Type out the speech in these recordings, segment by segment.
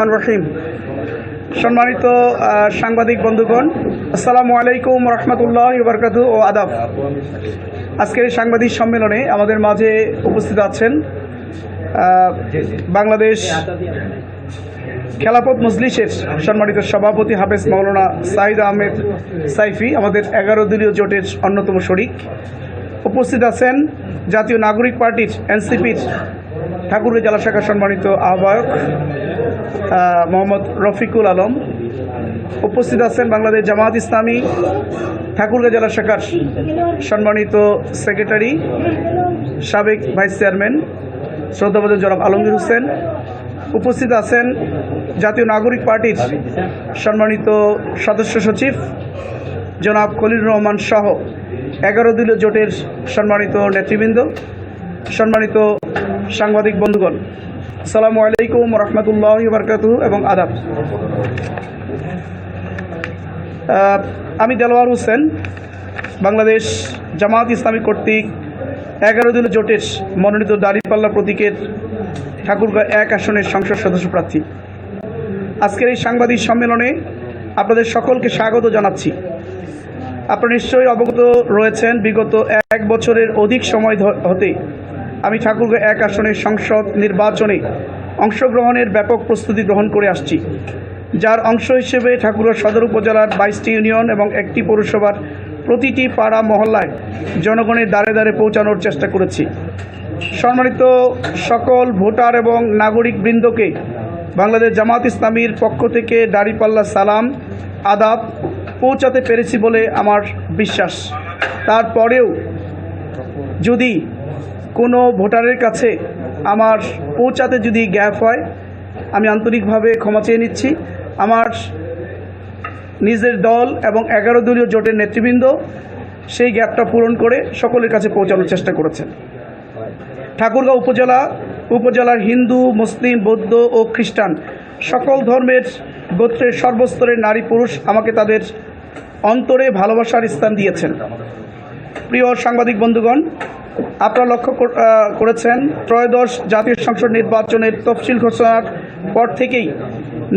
রহমান রহিম। সম্মানিত সাংবাদিক বন্ধুগণ আসসালামু আলাইকুম রহমতুল্লাহ বরকাত ও আদাব। আজকের এই সাংবাদিক সম্মেলনে আমাদের মাঝে উপস্থিত আছেন বাংলাদেশ খেলাপথ মজলিসের সম্মানিত সভাপতি হাফেজ মাওলানা সাইদ আহমেদ সাইফি আমাদের এগারো দলীয় জোটের অন্যতম শরিক। উপস্থিত আছেন জাতীয় নাগরিক পার্টির এনসিপির ঠাকুরের জেলা শাখার সম্মানিত আহ্বায়ক আহ, মোহাম্মদ রফিকুল আলম। উপস্থিত আছেন বাংলাদেশ জামাত ইসলামী, ঠাকুরগাঁ জেলা শাখার সম্মানিত সেক্রেটারি, সাবেক ভাইস চেয়ারম্যান শ্রদ্ধাবাদ জনাব আলমগীর হোসেন। উপস্থিত আছেন জাতীয় নাগরিক পার্টির সম্মানিত সদস্য সচিব, জনাব খলিল রহমান সহ এগারো দলীয় জোটের সম্মানিত নেতৃবৃন্দ, সম্মানিত সাংবাদিক বন্ধুগণ। আসসালামু আলাইকুম রহমতুল্লাহ বরকাত এবং আদাব। আমি দেলোয়ার হোসেন, বাংলাদেশ জামাত ইসলামী কর্তৃক এগারো দিন জোটের মনোনীত দাঁড়িপাল্লা প্রতীকের ঠাকুরগাঁ এক আসনের সংসদ সদস্য প্রার্থী। আজকের এই সাংবাদিক সম্মেলনে আপনাদের সকলকে স্বাগত জানাচ্ছি। আপনারা নিশ্চয়ই অবগত রয়েছেন, বিগত এক বছরের অধিক সময় হতে আমি ঠাকুরগাঁ এক আসনের সংসদ নির্বাচনে অংশগ্রহণের ব্যাপক প্রস্তুতি গ্রহণ করে আসছি। যার অংশ হিসেবে ঠাকুরগাঁ সদর উপজেলার বাইশটি ইউনিয়ন এবং একটি পৌরসভার প্রতিটি পাড়া মহল্লায় জনগণের দ্বারে দ্বারে পৌঁছানোর চেষ্টা করেছি। সম্মানিত সকল ভোটার এবং নাগরিক বৃন্দকে বাংলাদেশ জামাত ইসলামীর পক্ষ থেকে দাড়িপাল্লা সালাম, আদাব পৌঁছাতে পেরেছি বলে আমার বিশ্বাস। তারপরেও যদি কোনো ভোটারের কাছে আমার পৌঁছাতে যদি গ্যাপ হয়, আমি আন্তরিকভাবে ক্ষমা চেয়ে নিচ্ছি। আমার নিজের দল এবং এগারো দলীয় জোটের নেতৃবৃন্দ সেই গ্যাপটা পূরণ করে সকলের কাছে পৌঁছানোর চেষ্টা করেছেন। ঠাকুরগাঁও উপজেলা, উপজেলার হিন্দু, মুসলিম, বৌদ্ধ ও খ্রিস্টান সকল ধর্মের গোত্রের সর্বস্তরের নারী পুরুষ আমাকে তাদের অন্তরে ভালোবাসার স্থান দিয়েছেন। প্রিয় সাংবাদিক বন্ধুগণ, আপনারা লক্ষ্য করেছেন, ত্রয়োদশ জাতীয় সংসদ নির্বাচনের তফসিল ঘোষণার পর থেকেই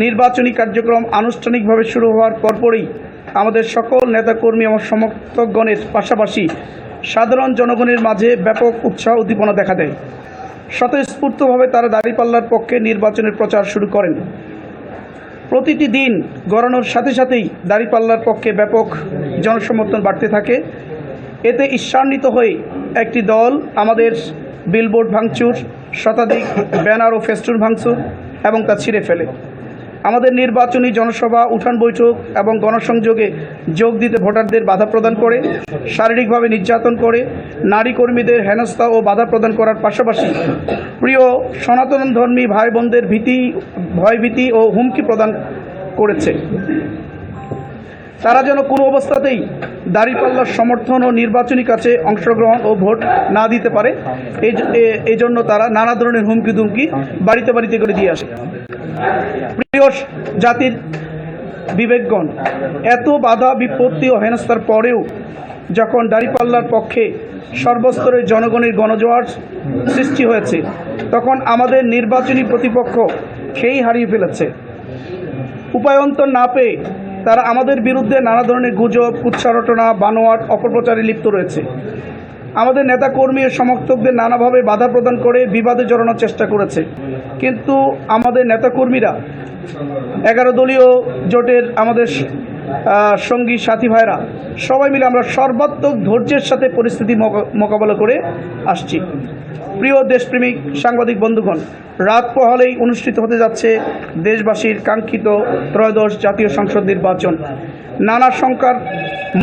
নির্বাচনী কার্যক্রম আনুষ্ঠানিকভাবে শুরু হওয়ার পরপরই আমাদের সকল নেতাকর্মী এবং সমর্থকগণের পাশাপাশি সাধারণ জনগণের মাঝে ব্যাপক উৎসাহ উদ্দীপনা দেখা দেয়। স্বতঃস্ফূর্তভাবে তারা দাঁড়িপাল্লার পক্ষে নির্বাচনের প্রচার শুরু করেন। প্রতিটি দিন গড়ানোর সাথে সাথেই দাঁড়িপাল্লার পক্ষে ব্যাপক জনসমর্থন বাড়তে থাকে। এতে ঈর্ষান্বিত হয়ে একটি দল আমাদের বিলবোর্ড ভাঙচুর, শতাধিক ব্যানার ও ফেস্টুন ভাঙচুর এবং তা ছিঁড়ে ফেলে। আমাদের নির্বাচনী জনসভা, উঠান বৈঠক এবং গণসংযোগে যোগ দিতে ভোটারদের বাধা প্রদান করে, শারীরিকভাবে নির্যাতন করে, নারী কর্মীদের হেনস্থা ও বাধা প্রদান করার পাশাপাশি প্রিয় সনাতন ধর্মী ভাই বোনদের ভীতি, ভয়ভীতি ও হুমকি প্রদান করেছে। তারা যেন কোনো অবস্থাতেই দাঁড়িপাল্লার সমর্থন ও নির্বাচনী কাছে অংশগ্রহণ ও ভোট না দিতে পারে, এই জন্য তারা নানা ধরনের হুমকি দুমকি বাড়িতে বাড়িতে করে দিয়ে আসে। প্রিয় জাতির বিবেকগণ, এত বাধা, বিপত্তি ও হেনস্থার পরেও যখন দাঁড়িপাল্লার পক্ষে সর্বস্তরের জনগণের গণজোয়ার সৃষ্টি হয়েছে, তখন আমাদের নির্বাচনী প্রতিপক্ষ খেই হারিয়ে ফেলেছে। উপায়ন্তর না পেয়ে তারা আমাদের বিরুদ্ধে নানা ধরনের গুজব, কুৎসারটনা, বানোয়াট, অপপ্রচারে লিপ্ত রয়েছে। আমাদের নেতাকর্মী ও সমর্থকদের নানাভাবে বাধা প্রদান করে বিবাদে জড়ানোর চেষ্টা করেছে। কিন্তু আমাদের নেতাকর্মীরা, এগারো দলীয় জোটের আমাদের সঙ্গী সাথী ভাইরা সবাই মিলে আমরা সর্বাত্মক ধৈর্যের সাথে পরিস্থিতি মোকা- মোকাবেলা করে আসছি। প্রিয় দেশপ্রেমিক সাংবাদিক বন্ধুগণ, রাত পহলেই অনুষ্ঠিত হতে যাচ্ছে দেশবাসীর কাঙ্ক্ষিত ত্রয়োদশ জাতীয় সংসদ নির্বাচন। নানা শঙ্কার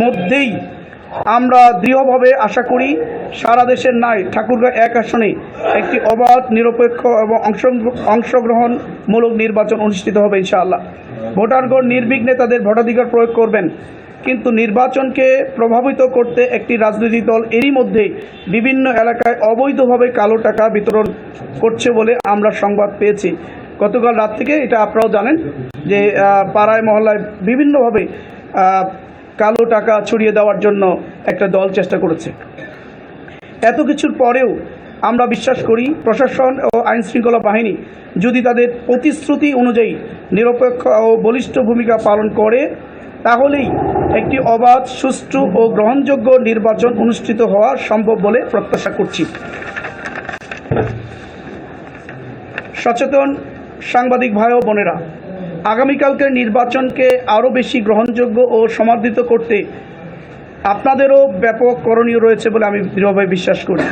মধ্যেই আমরা দৃঢ়ভাবে আশা করি সারা দেশের ন্যায় ঠাকুরগাঁ এক আসনে একটি অবাধ, নিরপেক্ষ এবং অংশগ্রহণমূলক নির্বাচন অনুষ্ঠিত হবে ইনশাআল্লাহ। ভোটারগণ নির্বিঘ্নে তাদের ভোটাধিকার প্রয়োগ করবেন। কিন্তু নির্বাচনকে প্রভাবিত করতে একটি রাজনৈতিক দল এরই মধ্যে বিভিন্ন এলাকায় অবৈধভাবে কালো টাকা বিতরণ করছে বলে আমরা সংবাদ পেয়েছি। গতকাল রাত থেকে এটা আপনারাও জানেন যে পাড়ায়, মহল্লায় বিভিন্নভাবে কালো টাকা ছড়িয়ে দেওয়ার জন্য একটা দল চেষ্টা করেছে। এত কিছুর পরেও আমরা বিশ্বাস করি প্রশাসন ও আইনশৃঙ্খলা বাহিনী যদি তাদের প্রতিশ্রুতি অনুযায়ী নিরপেক্ষ ও বলিষ্ঠ ভূমিকা পালন করে, তাহলেই একটি অবাধ, সুষ্ঠু ও গ্রহণযোগ্য নির্বাচন অনুষ্ঠিত হওয়া সম্ভব বলে প্রত্যাশা করছি। সচেতন সাংবাদিক ভাই ও বোনেরা আগামীকালকের নির্বাচনকে আরও বেশি গ্রহণযোগ্য ও সমাদৃত করতে আপনাদেরও ব্যাপক করণীয় রয়েছে বলে আমি দৃঢ়ভাবে বিশ্বাস করি।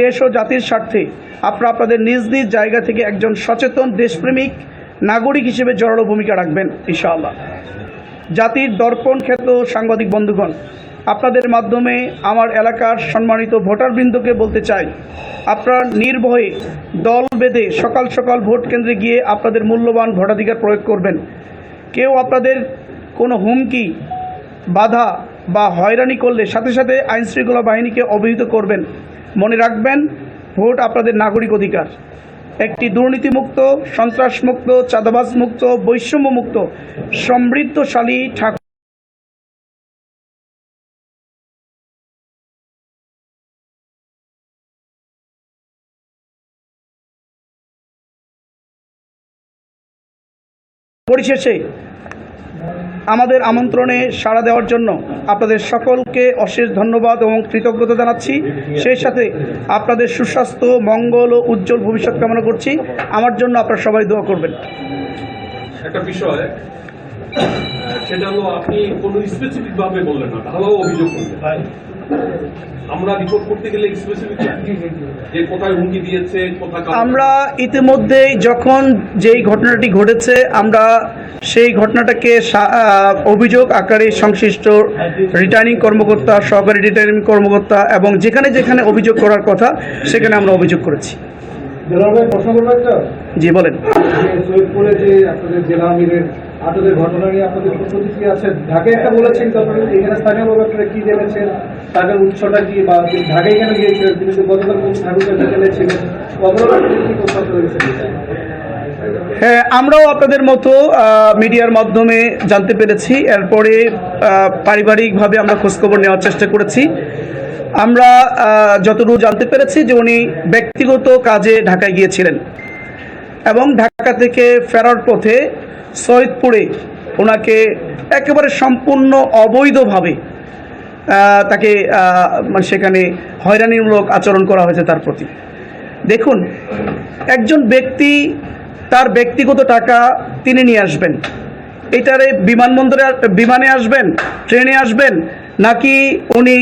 দেশ ও জাতির স্বার্থে আপনারা আপনাদের নিজ নিজ জায়গা থেকে একজন সচেতন দেশপ্রেমিক নাগরিক হিসেবে জড়ালো ভূমিকা রাখবেন, ইনশাআল্লাহ। জাতির দর্পণ খ্যাত সাংবাদিক বন্ধুগণ, আপনাদের মাধ্যমে আমার এলাকার সম্মানিত ভোটারবৃন্দকে বলতে চাই, আপনারা নির্ভয়ে দল বেঁধে সকাল সকাল ভোট কেন্দ্রে গিয়ে আপনাদের মূল্যবান ভোটাধিকার প্রয়োগ করবেন। কেউ আপনাদের কোনো হুমকি, বাধা বা হয়রানি করলে সাথে সাথে আইনশৃঙ্খলা বাহিনীকে অবহিত করবেন। মনে রাখবেন, ভোট আপনাদের নাগরিক অধিকার। একটি দুর্নীতিমুক্ত সন্ত্রাসমুক্ত চাঁদাবাজ মুক্ত বৈষম্য মুক্ত সমৃদ্ধশালী ঠাকুর। পরিশেষে আমাদের আমন্ত্রণে সাড়া দেওয়ার জন্য আপনাদের সকলকে অশেষ ধন্যবাদ এবং কৃতজ্ঞতা জানাচ্ছি। সেই সাথে আপনাদের সুস্বাস্থ্য, মঙ্গল ও উজ্জ্বল ভবিষ্যৎ কামনা করছি। আমার জন্য আপনারা সবাই দোয়া করবেন। একটা বিষয় সেটা হলো আপনি কোনো স্পেসিফিক ভাবে বললেন না, ভালো অভিযোগ করলেন। আমরা রিপোর্ট করতে গেলে স্পেসিফিক যে কোথায় হুমকি দিয়েছে কোথায় আমরা ইতিমধ্যেই যখন যেই ঘটনাটি ঘটেছে আমরা সেই ঘটনাটাকে সা- অভিযোগ আকারে সংশ্লিষ্ট রিটার্নিং কর্মকর্তা সহকারী রিটার্নিং কর্মকর্তা এবং যেখানে যেখানে অভিযোগ করার কথা সেখানে আমরা অভিযোগ করেছি। জেলার ভাই প্রশ্ন করব জি বলেন। সৈয়দপুরে যে আপনাদের জেলা আমিরের আটকের ঘটনা নিয়ে আপনাদের কোনো প্রতিক্রিয়া আছে? ঢাকায় একটা বলেছেন তো আপনারা এখানে স্থানীয়ভাবে আপনারা কি জেনেছেন? তাদের উৎসটা কি? বা ঢাকায় কেন গিয়েছিলেন তিনি তো গতকাল কোন ঠাকুরকে ঢাকায় ছিলেন কি প্রস্তাব হ্যাঁ আমরাও আপনাদের মতো মিডিয়ার মাধ্যমে জানতে পেরেছি। এরপরে পারিবারিকভাবে আমরা খোঁজখবর নেওয়ার চেষ্টা করেছি। আমরা যতটুকু জানতে পেরেছি যে উনি ব্যক্তিগত কাজে ঢাকায় গিয়েছিলেন। এবং ঢাকা থেকে ফেরার পথে সৈয়দপুরে ওনাকে একেবারে সম্পূর্ণ অবৈধভাবে তাকে মানে সেখানে হয়রানিমূলক আচরণ করা হয়েছে তার প্রতি। দেখুন, একজন ব্যক্তি, তার ব্যক্তিগত টাকা তিনি নিয়ে আসবেন। এটারে বিমানবন্দরে বিমানে আসবেন, ট্রেনে আসবেন, নাকি উনি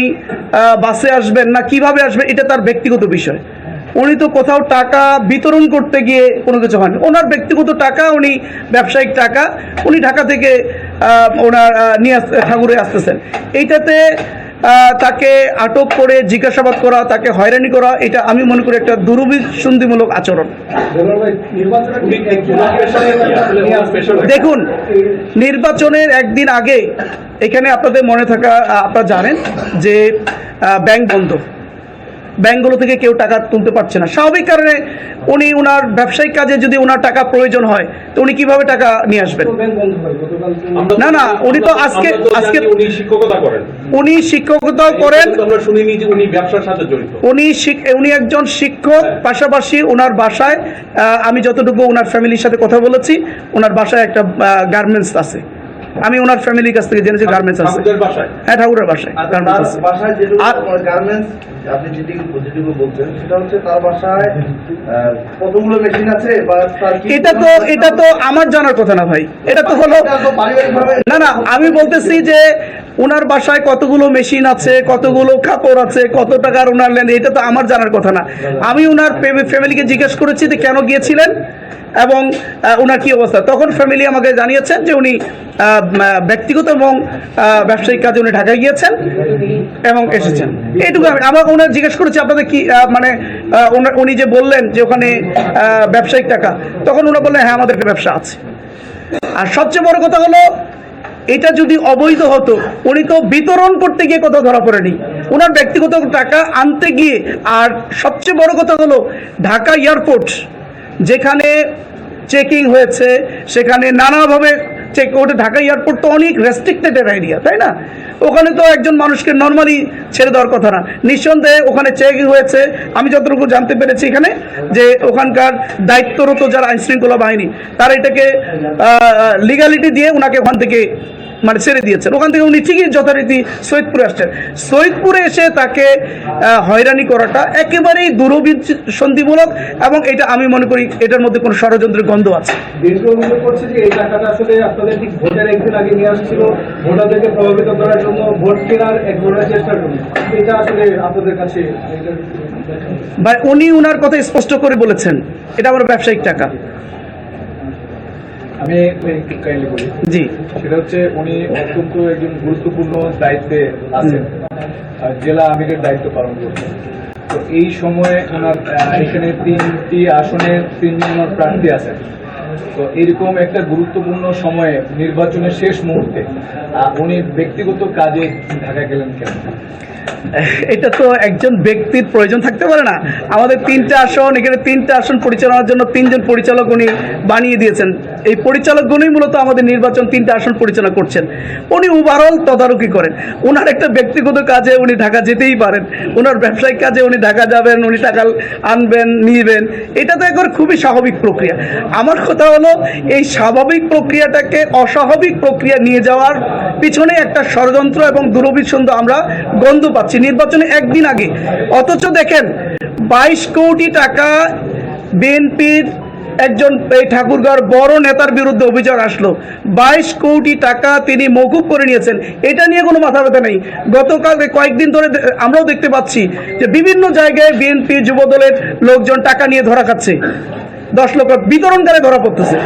বাসে আসবেন, না কীভাবে আসবেন, এটা তার ব্যক্তিগত বিষয়। উনি তো কোথাও টাকা বিতরণ করতে গিয়ে কোনো কিছু হয়নি। ওনার ব্যক্তিগত টাকা, উনি ব্যবসায়িক টাকা, উনি ঢাকা থেকে ওনার নিয়ে ঠাকুরে আসতেছেন। এইটাতে তাকে আটক করে জিজ্ঞাসাবাদ করা, তাকে হয়রানি করা, এটা আমি মনে করি একটা দুরভিসন্ধিমূলক আচরণ। দেখুন, নির্বাচনের একদিন আগে, এখানে আপনাদের মনে থাকা আপনারা জানেন যে ব্যাংক বন্ধ। ব্যাংকগুলো থেকে কেউ টাকা তুলতে পারছে না। স্বাভাবিক কারণে উনি ওনার ব্যবসায়িক কাজে যদি ওনার টাকা প্রয়োজন হয় তো উনি কীভাবে টাকা নিয়ে আসবেন? না, না, উনি তো আজকে- আজকে- উনি শিক্ষকতা করেন উনি শিক্ষকতাও করেন। আমরা শুনিনি যে উনি ব্যবসার সাথে জড়িত উনি উনি একজন শিক্ষক পাশাপাশি ওনার বাসায় আমি যতটুকু ওনার ফ্যামিলির সাথে কথা বলেছি ওনার বাসায় একটা গার্মেন্টস আছে। আমি ওনার ফ্যামিলির কাছ থেকে জেনেছি গার্মেন্টস আছে। হ্যাঁ ঠাকুরের বাসায় গার্মেন্টস আছে। আর- গার্মেন্টস আপনি যেটুকু যেটুকু বলছেন সেটা হচ্ছে তার বাসায় কতগুলো মেশিন আছে বা এটা তো এটা তো আমার জানার কথা না ভাই। এটা তো হলো না না আমি বলতেছি যে ওনার বাসায় কতগুলো মেশিন আছে কতগুলো কাপড় আছে কত টাকার ওনার লেন এটা তো আমার জানার কথা না। আমি ওনার ফ্যামিলিকে জিজ্ঞেস করেছি যে কেন গিয়েছিলেন? এবং ওনার কি অবস্থা? তখন ফ্যামিলি আমাকে জানিয়েছেন যে উনি ব্যক্তিগত এবং ব্যবসায়িক কাজে উনি ঢাকায় গিয়েছেন এবং এসেছেন। এইটুকু আমি ওনার জিজ্ঞেস করেছি, আপনাদের কি মানে উনি যে বললেন যে ওখানে ব্যবসায়িক টাকা, তখন ওনারা বললেন হ্যাঁ আমাদের ব্যবসা আছে। আর সবচেয়ে বড় কথা হলো, এটা যদি অবৈধ হতো, উনি তো বিতরণ করতে গিয়ে কোথাও ধরা পড়েনি। ওনার ব্যক্তিগত টাকা আনতে গিয়ে, আর সবচেয়ে বড় কথা হলো, ঢাকা এয়ারপোর্ট যেখানে চেকিং হয়েছে, সেখানে নানাভাবে চেক ওটা ঢাকা এয়ারপোর্ট তো অনেক রেস্ট্রিক্টেড এরিয়া তাই না? ওখানে তো একজন মানুষকে নর্মালি ছেড়ে দেওয়ার কথা না। নিঃসন্দেহে ওখানে চেক হয়েছে। আমি যতটুকু জানতে পেরেছি এখানে, যে ওখানকার দায়িত্বরত যারা আইনশৃঙ্খলা বাহিনী, তারা এটাকে লিগালিটি দিয়ে ওনাকে ওখান থেকে মানে ছেড়ে দিয়েছেন। ওখান থেকে উনি ঠিকই যথারীতি সৈয়দপুরে আসছেন। সৈয়দপুরে এসে তাকে হয়রানি করাটা একেবারেই দুরভিসন্ধিমূলক এবং এটা আমি মনে করি এটার মধ্যে কোনো ষড়যন্ত্রের গন্ধ আছে। ভাই উনি উনার কথা স্পষ্ট করে বলেছেন। এটা আমার ব্যবসায়িক টাকা। আমি একটু কাইন্ডলি বলি। জি। সেটা হচ্ছে উনি অত্যন্ত একজন গুরুত্বপূর্ণ দায়িত্বে আছেন। জেলা আমিরের দায়িত্ব পালন করছেন। তো এই সময়ে ওনার এখানে তিনটি আসনে তিনজন ওনার প্রার্থী আছেন। তো এরকম একটা গুরুত্বপূর্ণ সময়ে নির্বাচনের শেষ মুহূর্তে উনি ব্যক্তিগত কাজে ঢাকা গেলেন কেন? এটা তো একজন ব্যক্তির প্রয়োজন থাকতে পারে না। আমাদের তিনটা আসন, এখানে তিনটা আসন পরিচালনার জন্য তিনজন পরিচালক উনি বানিয়ে দিয়েছেন। এই পরিচালকগণই মূলত আমাদের নির্বাচন তিনটা আসন পরিচালনা করছেন। উনি ওভারঅল তদারকি করেন। ওনার একটা ব্যক্তিগত কাজে উনি ঢাকা যেতেই পারেন। ওনার ব্যবসায়িক কাজে উনি ঢাকা যাবেন, উনি টাকা আনবেন, নিবেন। এটা তো একবার খুবই স্বাভাবিক প্রক্রিয়া। আমার কথা হলো, এই স্বাভাবিক প্রক্রিয়াটাকে অস্বাভাবিক প্রক্রিয়া নিয়ে যাওয়ার পিছনে একটা ষড়যন্ত্র এবং দুরভিসন্ধ আমরা গন্ধ পাচ্ছি নির্বাচনে একদিন আগে। অথচ দেখেন, বাইশ কোটি টাকা বিএনপির একজন এই ঠাকুরগাঁর বড় নেতার বিরুদ্ধে অভিযোগ আসলো। বাইশ কোটি টাকা তিনি মৌকুব করে নিয়েছেন। এটা নিয়ে কোনো মাথা ব্যথা নেই। গতকাল কয়েকদিন ধরে আমরাও দেখতে পাচ্ছি যে বিভিন্ন জায়গায় বিএনপি যুবদলের লোকজন টাকা নিয়ে ধরা খাচ্ছে। দশ লক্ষ বিতরণ বিতরণকারে ধরা পড়তেছে।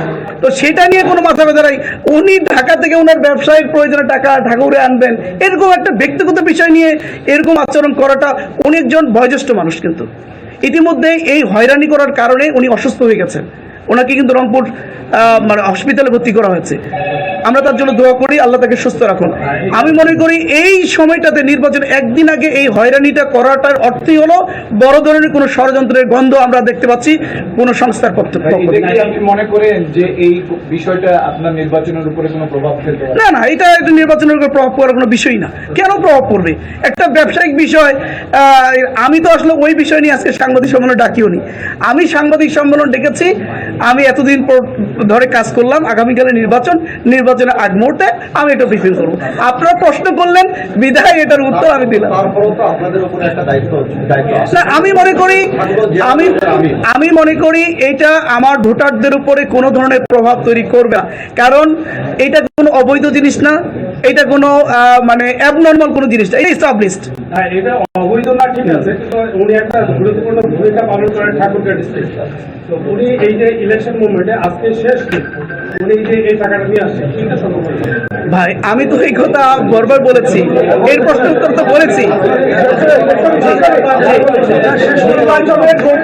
তো সেটা নিয়ে কোনো মাথা ব্যথা নাই। উনি ঢাকা থেকে ওনার ব্যবসায়িক প্রয়োজনে টাকা ঠাকুরে আনবেন। এরকম একটা ব্যক্তিগত বিষয় নিয়ে এরকম আচরণ করাটা অনেকজন বয়োজ্যেষ্ঠ মানুষ কিন্তু। ইতিমধ্যে এই হয়রানি করার কারণে উনি অসুস্থ হয়ে গেছেন। ওনাকে কিন্তু রংপুর মানে হসপিটালে ভর্তি করা হয়েছে। আমরা তার জন্য দোয়া করি আল্লাহ তাকে সুস্থ রাখুন। আমি মনে করি এই সময়টাতে নির্বাচন একদিন আগে এই হয়রানিটা করাটার অর্থই হলো বড় ধরনের কোনো ষড়যন্ত্রের গন্ধ আমরা দেখতে পাচ্ছি কোনো সংস্থার পক্ষ পক্ষ থেকে। আপনি মনে করেন যে এই বিষয়টা আপনার নির্বাচনের উপরে কোনো প্রভাব ফেলতে না না এটা একটা নির্বাচনের উপর প্রভাব পড়ার কোনো বিষয় না। কেন প্রভাব পড়বে? একটা ব্যবসায়িক বিষয় আহ, আমি তো আসলে ওই বিষয় নিয়ে আজকে সাংবাদিক সম্মেলন ডাকিও নি। আমি সাংবাদিক সম্মেলন ডেকেছি আমি এতদিন ধরে কাজ করলাম আগামীকালে নির্বাচন নির্বাচন নির্বাচনের আগ মুহূর্তে আমি এটা ব্রিফিং করব। আপনারা প্রশ্ন করলেন বিধায় এটার উত্তর আমি দিলাম। তারপরেও তো আপনাদের উপরে একটা দায়িত্ব দায়িত্ব আছে। না আমি মনে করি আমি আমি। মনে করি এটা আমার ভোটারদের উপরে কোনো ধরনের প্রভাব তৈরি করবে না। কারণ এটা কোনো অবৈধ জিনিস না এটা কোনো আহ, মানে অ্যাবনর্মাল কোনো জিনিস না এটা হ্যাঁ এটা অবৈধ না ঠিক আছে উনি একটা গুরুত্বপূর্ণ ভূমিকা পালন করেন ঠাকুরগাঁ ডিস্ট্রিক্ট তো উনি এই যে ইলেকশন মুভমেন্টে আজকে শেষ হয়েছে ভাই আমি তো এই কথা বারবার বলেছি। এর প্রশ্ন উত্তর তো বলেছি।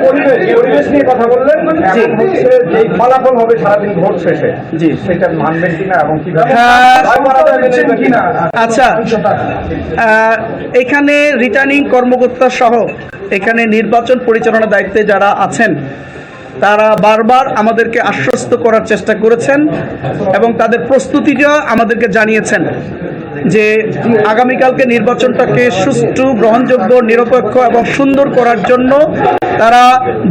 পরিবেশ পরিবেশ নিয়ে কথা বললেন জি। এখন হচ্ছে যে ফলাফল হবে সারাদিন ভোট শেষে। জি। সেটা মানবেন কিনা এবং কীভাবে হ্যাঁ। কিনা? আচ্ছা। এখানে রিটার্নিং কর্মকর্তা সহ এখানে নির্বাচন পরিচালনার দায়িত্বে যারা আছেন তারা বারবার আমাদেরকে আশ্বস্ত করার চেষ্টা করেছেন এবং তাদের প্রস্তুতিটা আমাদেরকে জানিয়েছেন যে আগামীকালকে নির্বাচনটাকে সুষ্ঠু, গ্রহণযোগ্য, নিরপেক্ষ এবং সুন্দর করার জন্য তারা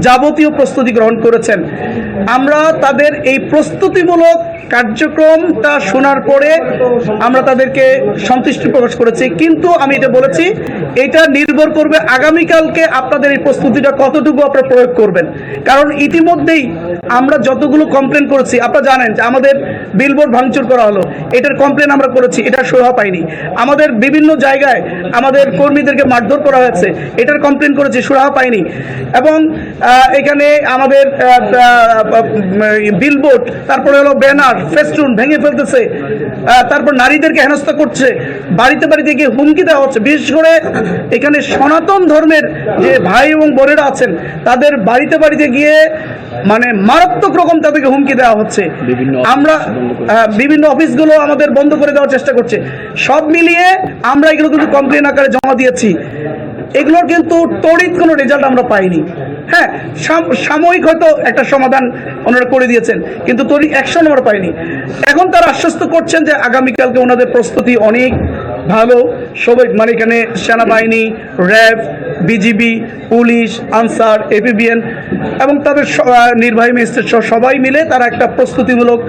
যাবতীয় প্রস্তুতি গ্রহণ করেছেন। আমরা তাদের এই প্রস্তুতিমূলক কার্যক্রমটা শোনার পরে আমরা তাদেরকে সন্তুষ্টি প্রকাশ করেছি। কিন্তু আমি এটা বলেছি, এটা নির্ভর করবে আগামীকালকে আপনাদের এই প্রস্তুতিটা কতটুকু আপনারা প্রয়োগ করবেন। কারণ ইতিমধ্যেই আমরা যতগুলো কমপ্লেন করেছি, আপনারা জানেন যে আমাদের বিলবোর্ড ভাঙচুর করা হলো। এটার কমপ্লেন আমরা করেছি, এটা সোহা পাইনি। আমাদের বিভিন্ন জায়গায় আমাদের কর্মীদেরকে মারধর করা হয়েছে, এটার কমপ্লেন করেছি সুরাহা পাইনি। এবং এখানে আমাদের বিলবোর্ড তারপরে হলো ব্যানার ফেস্টুন ভেঙে ফেলতেছে। তারপর নারীদেরকে হেনস্থা করছে। বাড়িতে বাড়িতে গিয়ে হুমকি দেওয়া হচ্ছে। বিশেষ করে এখানে সনাতন ধর্মের যে ভাই এবং বোনেরা আছেন, তাদের বাড়িতে বাড়িতে গিয়ে মানে মারাত্মক রকম তাদেরকে হুমকি দেওয়া হচ্ছে। আমরা বিভিন্ন অফিসগুলো আমাদের বন্ধ করে দেওয়ার চেষ্টা করছে। সব মিলিয়ে আমরা এগুলো কিন্তু কমপ্লেন আকারে জমা দিয়েছি। এগুলোর কিন্তু তড়িৎ কোনো রেজাল্ট আমরা পাইনি। হ্যাঁ সাময়িক হয়তো একটা সমাধান ওনারা করে দিয়েছেন কিন্তু তৈরি অ্যাকশন আমরা পাইনি। এখন তারা আশ্বস্ত করছেন যে আগামীকালকে ওনাদের প্রস্তুতি অনেক ভালো। সবাই মানে এখানে সেনাবাহিনী, RAB, BGB, police, Ansar, APBN এবং তাদের নির্বাহী ম্যাজিস্ট্রেট সবাই মিলে তারা একটা প্রস্তুতিমূলক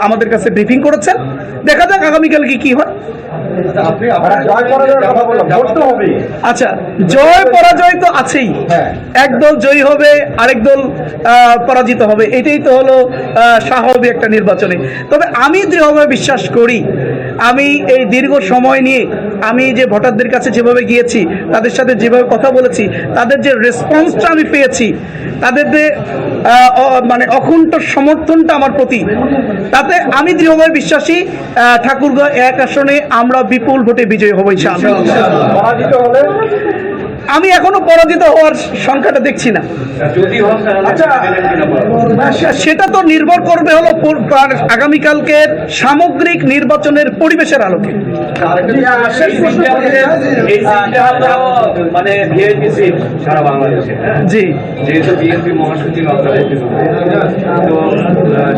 আমাদের কাছে ব্রিফিং করেছেন। দেখা যাক আগামীকাল কি হয়। আপনি আপনার জয় পরাজয়ের কথা বললাম ভোট তো হবে আচ্ছা জয় পরাজয় তো আছেই। হ্যাঁ। একদল জয়ী হবে আরেক দল আহ, পরাজিত হবে। এটাই তো হলো স্বাভাবিক একটা নির্বাচনে। তবে আমি দৃঢ়ভাবে বিশ্বাস করি আমি এই দীর্ঘ সময় নিয়ে আমি যে ভোটারদের কাছে যেভাবে গিয়েছি তাদের সাথে যেভাবে কথা বলেছি তাদের যে রেসপন্সটা আমি পেয়েছি তাদের যে আহ, মানে অকুণ্ঠ সমর্থনটা আমার প্রতি তাতে আমি দৃঢ়ভাবে বিশ্বাসী আহ, ঠাকুরগাঁও এক আসনে আমরা বিপুল ভোটে বিজয়ী হব ইনশাআল্লাহ। আমি এখনও পরাজিত হওয়ার সংখ্যাটা দেখছি না। আচ্ছা সেটা তো নির্ভর করবে হলো আগামীকালকের সামগ্রিক নির্বাচনের পরিবেশের আলোকে। মানে? জি। যেহেতু বিএনপি মহাসচিব তো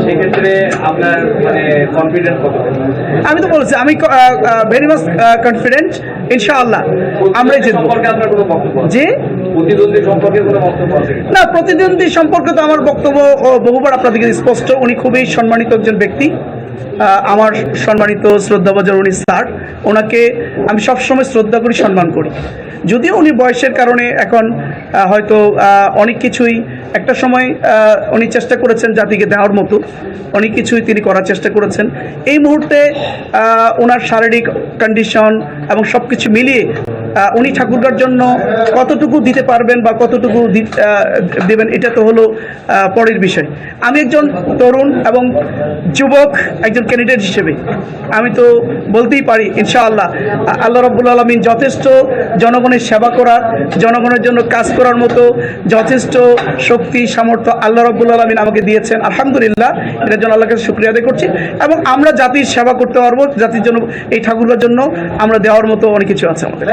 সেক্ষেত্রে আপনার মানে কত? আমি তো বলছি আমি ভেরি মাচ কনফিডেন্ট ইনশাআল্লাহ আমরাই জিতবো। জি? না প্রতিদ্বন্দ্বী সম্পর্কে তো আমার বক্তব্য বহুবার আপনাদেরকে স্পষ্ট। উনি খুবই সম্মানিত একজন ব্যক্তি। আমার সম্মানিত শ্রদ্ধাভাজন উনি স্যার। ওনাকে আমি সবসময় শ্রদ্ধা করি, সম্মান করি। যদিও উনি বয়সের কারণে এখন হয়তো অনেক কিছুই একটা সময় উনি চেষ্টা করেছেন জাতিকে দেওয়ার মতো। অনেক কিছুই তিনি করার চেষ্টা করেছেন। এই মুহূর্তে ওনার শারীরিক কন্ডিশন এবং সব কিছু মিলিয়ে উনি ঠাকুরগার জন্য কতটুকু দিতে পারবেন বা কতটুকু দেবেন, এটা তো হলো পরের বিষয়। আমি একজন তরুণ এবং যুবক, একজন ক্যান্ডিডেট হিসেবে। আমি তো বলতেই পারি, ইনশাআল্লাহ, আল্লাহ রব্বুল আলমিন যথেষ্ট জনগণের সেবা করার, জনগণের জন্য কাজ করার মতো যথেষ্ট শক্তি, সামর্থ্য আল্লাহ রব্বুল আলমিন আমাকে দিয়েছেন। আলহামদুলিল্লাহ, এটার জন্য আল্লাহ কাছে শুক্রিয়া আদায় করছি এবং আমরা জাতির সেবা করতে পারব, জাতির জন্য, এই ঠাকুরগার জন্য আমরা দেওয়ার মতো অনেক কিছু আছে আমাদের।